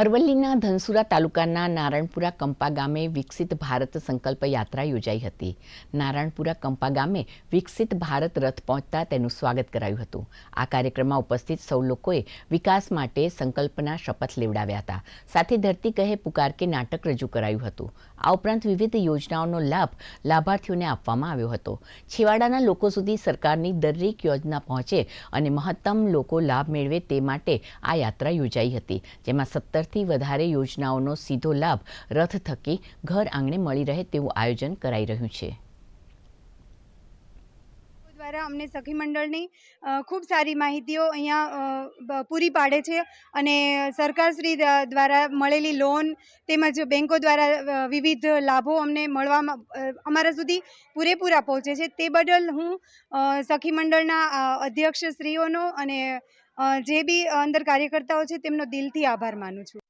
અરવલ્લીના ધનસુરા તાલુકાના નારણપુરા કંપા ગામે વિકસિત ભારત સંકલ્પ યાત્રા યોજાઈ હતી. નારણપુરા કંપા ગામે વિકસિત ભારત રથ પહોંચતા તેનું સ્વાગત કરાયું હતું. આ કાર્યક્રમમાં ઉપસ્થિત સૌ લોકોએ વિકાસ માટે સંકલ્પના શપથ લેવડાવ્યા હતા. સાથે ધરતી કહે પુકાર કે નાટક રજૂ કરાયું હતું. આ ઉપરાંત વિવિધ યોજનાઓનો લાભ લાભાર્થીઓને આપવામાં આવ્યો હતો. છેવાડાના લોકો સુધી સરકારની દરેક યોજના પહોંચે અને મહત્તમ લોકો લાભ મેળવે તે માટે આ યાત્રા યોજાઈ હતી, જેમાં સત્તરથી વધારે યોજનાઓનો સીધો લાભ રથ થકી ઘર આંગણે મળી રહે તેવું આયોજન કરાઈ રહ્યું છે. દ્વારા અમને સખી મંડળની ખૂબ સારી માહિતીઓ અહીંયા પૂરી પાડે છે અને સરકારશ્રી દ્વારા મળેલી લોન તેમજ બેંકો દ્વારા વિવિધ લાભો અમને મળવામાં અમારા સુધી પૂરેપૂરા પહોંચે છે. તે બદલ હું સખી મંડળના અધ્યક્ષશ્રીઓનો અને જે બી અંદર કાર્યકર્તાઓ છે તેમનો દિલથી આભાર માનું છું.